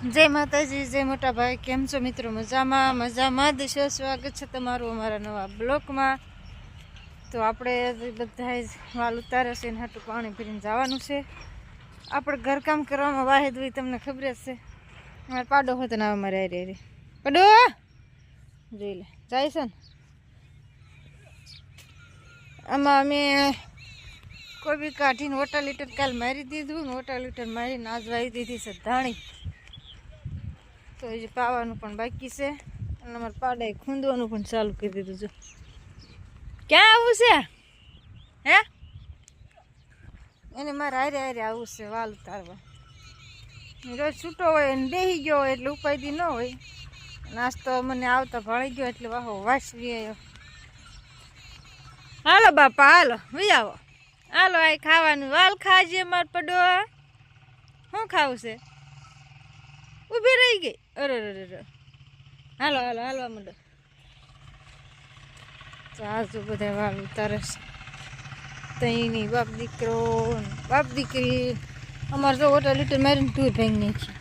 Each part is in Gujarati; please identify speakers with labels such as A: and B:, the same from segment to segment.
A: જય માતાજી, જય મોટા ભાઈ કેમ છો મિત્રો? મજામાં? મજામાં? જ સ્વાગત છે તમારું અમારા નવા બ્લોકમાં. તો આપણે બધા વાલ ઉતારે છે ને હાટું પાણી ભરીને જવાનું છે. આપણે ઘરકામ કરવામાં વાહેદ હોય તમને ખબર જ છે. અમારે પાડો હોય તો ના અમારે હારે રે પાડો! જોઈ લે. જાય છે ને. આમાં અમે કોઈ બી કાઢીને વોટર લીટર કાલ મારી દીધું ને વોટર લીટર મારીને આજ વાવી દીધી છે ધાણી. તો હજી પાવાનું પણ બાકી છે. અને અમારે પાડાએ ખૂંદવાનું પણ ચાલુ કરી દીધું જો ક્યાં આવું છે? હે? એને મારે હારે હારે આવું છે વાલ ઉતારવા. રોજ છૂટો હોય અને બેસી ગયો હોય એટલે ઉપાયથી ન હોય. નાસ્તો મને આવતા ભળી ગયો એટલે વાહો વાસવી આવ્યો હાલો બાપા, હાલો ભાઈ આવો. હાલો આ ખાવાનું. વાલ ખાજે માર પડો. શું ખાવું છે? ઊભી રહી ગઈ. અરે અરે હાલો હાલો, હાલવા માંડો. ચારજો બધા વાલ ઉતારે છે તઈની બાપ દીકરો બાપ દીકરી. અમારે જો વોટર લીટર મારીને ટૂર ભાંગી નાખી.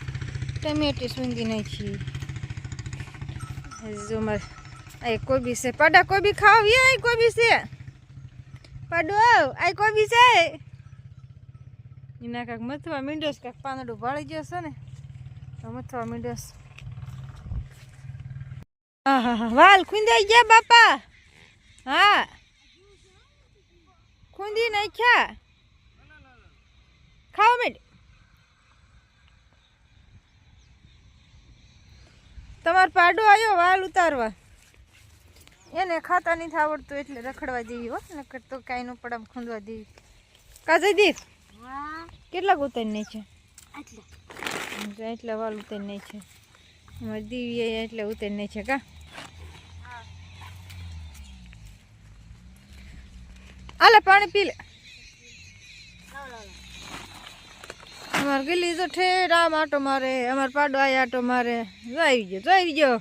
A: ટમેટી સૂંધી નાખી. જો મારે આ કોઈ બી છે. પાડા કોઈ બી ખાવી આ કોઈ બી છે? પાડો, આ કોઈ બી છે? એના કાંક મથવા મીંડોસ કાંક પાંદડું ભાળી ગયો છે ને. તો મથવા મીંડોસ વાલ ખૂંદાઈ ગયા બાપા હા ખૂંદી નાખ્યા ખાઓ માંડ તમારો પાડો આવ્યો વાલ ઉતારવા. એને ખાતા નથી આવડતું એટલે રખડવા દેવી હો. નકર તો કાંઈ નું પડામ ખૂંદવા દેવી કાજે દી કેટલાક ઉતારી નહીં છે એટલા વાલ ઉતર નહીં છે. અમારી દીવી એટલે ઉતર નહીં છે કા? આલે પાણી પી લે. અમારે ગીલી તો ઠેર આમ આટો મારે અમારે પાડો આ આટો મારે. જો આવી ગયો જો આવી ગયો.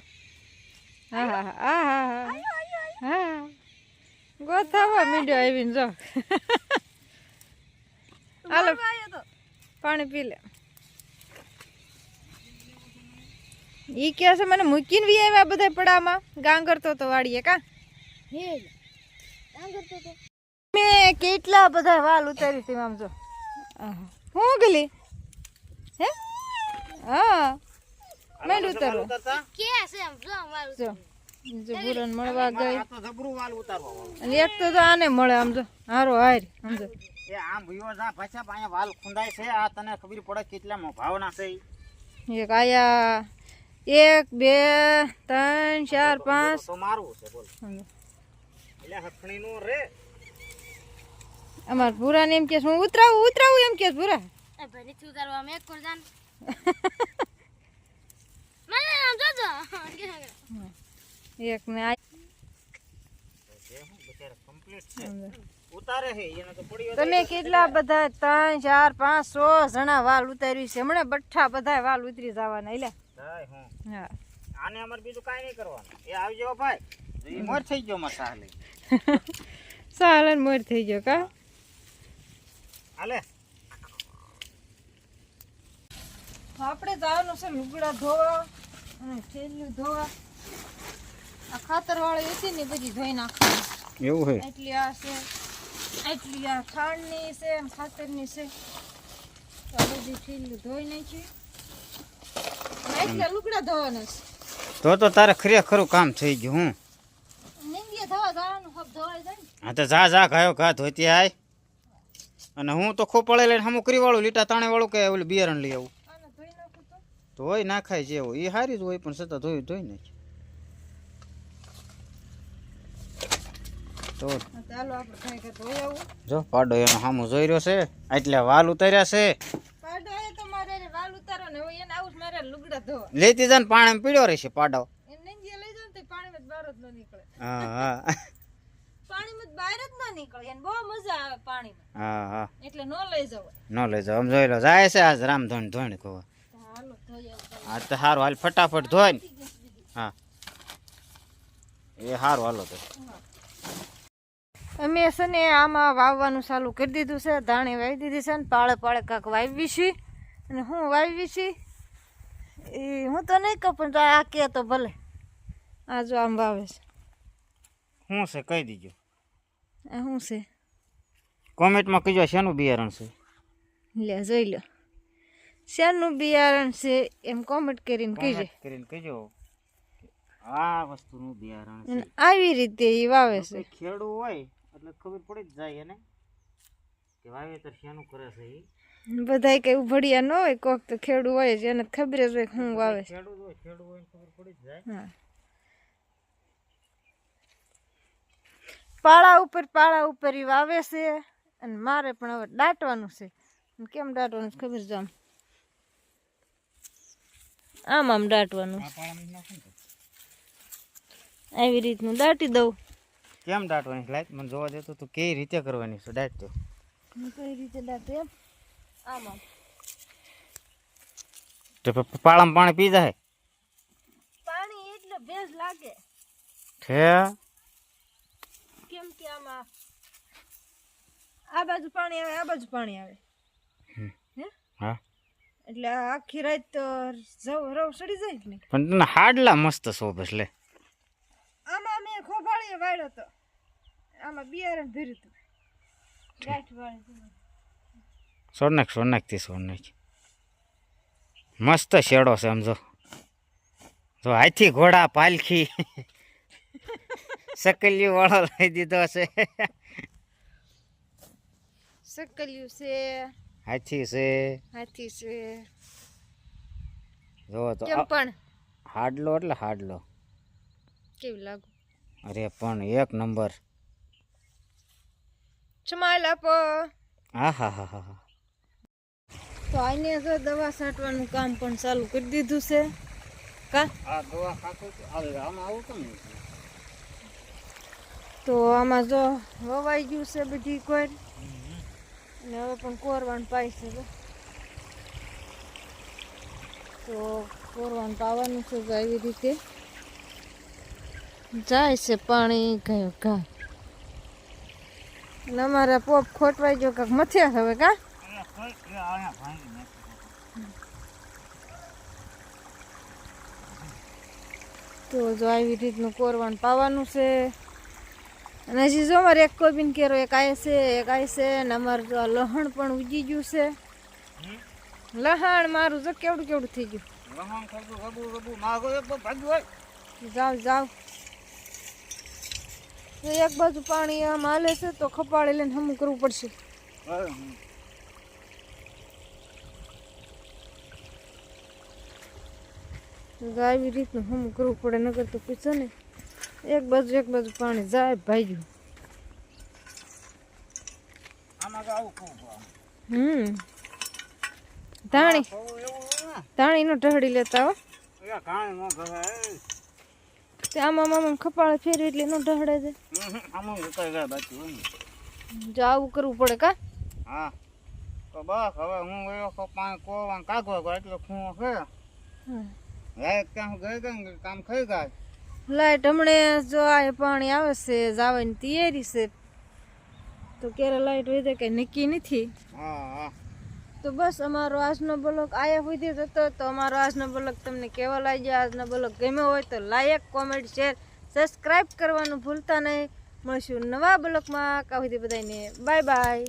A: હા હા હા હા હા હા. ગોથાવા મીડિયો આવીને જો. હાલો. પાણી પી લે. ઈ કે છે મને મૂકીને વી આવ્યા બધા પડામાં? ગાંગર તો વાડીએ કા? મેં કેટલા બધા વાલ ઉતારી હતી આમ જો. હું ગલી હે? હા. મેં ઉતારો. જો જો. બુરન મળવા ગઈ. અને એક તો તો આને મળે આમ જો. હારો હાર સમજો
B: એ આમ ભયો જા પાછા પાયા વાલ ખુંડાય છે. આ તને ખબર પડે કેટલામાં ભાવના છે
A: એક આયા એક બે ત્રણ ચાર પાંચ.
B: અમાર મારવું ને બોલ.
A: સમજો.
B: એટલે હખણી નું રે.
A: અમાર ભૂરાને એમ કે હું ઉતરાવું ઉતરાવું એમ કે ભૂરા. એક ને આ
B: જે હું બચારા કમ્પ્લીટ છે.
A: સમજો.
B: ઉતારે છે એને તો પડી
A: તમે કેટલા બધા ત્રણ ચાર પાંચ સો જણા વાલ ઉતાર્યું છે. હમણાં બઠ્ઠા બધા વાલ ઉતરી જવાના એટલે
B: આને અમારે બીજું કાંઈ નહીં કરવાનું. એ આવજો ભાઈ. મોર થઈ ગયો મારે સાહલે.
A: સાલન મોર થઈ ગયો કા?
B: હાલે.
A: આપણે જવાનું છે લુગડા ધોવા અને થેલીઓ ધોવા. આ ખાતર વાળી હતી ને બધી ધોઈ નાખવાની.
B: એવું છે
A: એટલી આ છે એટલી આ ખાંડની છે ખાતરની છે. તો બધી થેલીઓ ધોઈ નાખી. એટલા લુગડા ધોવાના
B: તો તો તારે ખરેખરું કામ થઈ ગયું હું? હા તો જા જા ગાયો ઘા ધોતી આય. અને હું તો ખોપળે લઈને હમું કરી વાળું લીટા તાણે વાળું કે ઓલું બિયારણ લઈ આવું.
A: ધોઈ
B: નાખાય જેવું એ સારી જ હોય પણ છતાં ધોઈ ધોઈ નાખ. તો
A: આપણે
B: જો પાડો એનો સામું જોઈ રહ્યો છે એટલે વાલ ઉતાર્યા છે
A: પાડો એ તો મારે રે વાલ ઉતારો ને હવે એને આવું જ મારે લુગડા ધોવા
B: લેતી જાય પાણી પીડ્યો રહેશે પાડો.
A: એ નંદીએ લઈ જાવ ને તો પાણીમાં જ બહાર જ ન નીકળે.
B: હા હા.
A: પાણીમાં બહાર જ ન નીકળે. બહુ મજા આવે પાણીમાં.
B: હા હા.
A: એટલે ન લઈ જવાય
B: ન લઈ જાવ જોઈ લો જાય છે આજ રામ ધોણ ધોણ કહો
A: તો હાલો ધોઈ આવું
B: આ તો સારું હાલ ફટાફટ ધોઈ હા. એ સારું હાલો તો.
A: અમે છે ને આમાં વાવવાનું ચાલુ કરી દીધું છે. ધાણી વાવી દીધી છે ને પાળે પાળે કાંક વાવી છે અને હું વાવી છે હું તો નહીં કહું પણ આ કે તો ભલે. આ જો આમ વાવે છે.
B: શું છે? કહી દીજો.
A: આ શું છે?
B: કોમેન્ટમાં કહીજો શેનું બિયારણ છે?
A: લે જોઈ લો. શેનું બિયારણ છે એમ કોમેન્ટ કરીને કહીજે
B: કરીને કહીજો આ વસ્તુનું બિયારણ છે.
A: આવી રીતે એ વાવે છે.
B: ખેડૂ હોય એટલે ખબર પડી જ જાય એને કે વાવેતર શેનું કરે છે ઈ?
A: બધાય કઈ ઉભડિયા ન હોય કોક તો ખેડૂ હોય જ એને ખબર જ હોય શું આવે વાવે પાળા ઉપર પાળા ઉપર ઈ વાવે છે અને મારે પણ હવે દાટવાનું છે. કેમ દાટવાનું ખબર છે આમ? આમ આમ દાટવાનું. આવી રીતનું દાટી દઉં.
B: કેમ દાટવાની લાઈટ મને જોવા જતો તું કેવી રીતે કરવાની છે?
A: દાટતો કઈ રીતે દાટું આમ.
B: તો પાળામાં પાણી પી જાય?
A: પાણી એટલે ભેજ લાગે.
B: છે?
A: કેમ કે આમાં આ બાજુ પાણી આવે આ બાજુ પાણી આવે. હે?
B: હા.
A: એટલે આખી રાત તો જવ રવ સડી જાય ને
B: પણ તને હાડલા મસ્ત શોભ એટલે
A: આમાં મેં ખોફાળીએ વાળ્યો તો. આમાં બિયારણ ભર્યું હતું. ગાંઠ વાળી
B: સોડ નાખ સોડ નાખતી સોડ નાખ મસ્ત શેડો છે આમ જો. જો હાથી ઘોડા પાલખી. સકલિયું વાળો લઈ દીધો છે.
A: સકલિયું છે.
B: હાથી છે.
A: હાથી છે.
B: જો તો
A: પણ?
B: હાડલો એટલે હાડલો.
A: કેવું લાગુ?
B: અરે પણ એક નંબર.
A: ચમાલ આપો.
B: હા હા હા હા
A: તો આને જો દવા છાંટવાનું કામ પણ ચાલુ કરી દીધું છે. કા?
B: આ દવા આમાં આવું કેમ
A: તો આમાં જો વવાઈ ગયું છે બધી કોર. ને હવે પણ કોરવાનું પાય છે તો કોરવાનું પાવાનું છે આવી રીતે. જાય છે પાણી ગયું ઘા અમારા પોપ ખોટવાઈ ગયો કાંક મથ્યા હવે કા? તો જો આવી રીતનું કોરવાનું પાવાનું છે. અને હજી જો અમારે એક કોબીન કેરો, એક આય છે, એક આય છે અને અમારું જો લહણ પણ ઉજી ગયું છે. લહણ મારું જો કેવડું કેવડું થઈ ગયું. જાવ જાવ. એક બાજુ પાણી આમ હાલે છે, તો ખપાડી લઈને હમું કરવું પડશે. તો આવી રીતનું હમ કરવું પડે નગર તો પૂછો ને એક બાજુ એક બાજુ પાણી જાય ભાઈ હમ. ધાણી ધાણી નો. ઢહડી લેતા હો. આમાં મામા ખપાળે ફેરવી એટલે નો ઢહડે છે. જો આવું કરવું પડે કા?
B: હા. તો બસ હવે હું ગયો પાણી કોવા કાગવા એટલે ખૂણો છે. ગઈ ગઈ કામ
A: લાઈટ હમણે જો આ પાણી આવે છે જવાની તૈયારી છે. તો ક્યારે લાઈટ હોય કઈ નક્કી નથી. તો બસ અમારો આજનો બ્લોગ આયા સુધી હતો. તો અમારો આજનો બ્લોગ તમને કેવો લાગ્યો? આજનો બ્લોગ ગમ્યો હોય તો લાયક કોમેન્ટ શેર સબસ્ક્રાઈબ કરવાનું ભૂલતા નહીં. મળશું નવા બ્લોગમાં. કાં સુધી બધાને બાય બાય.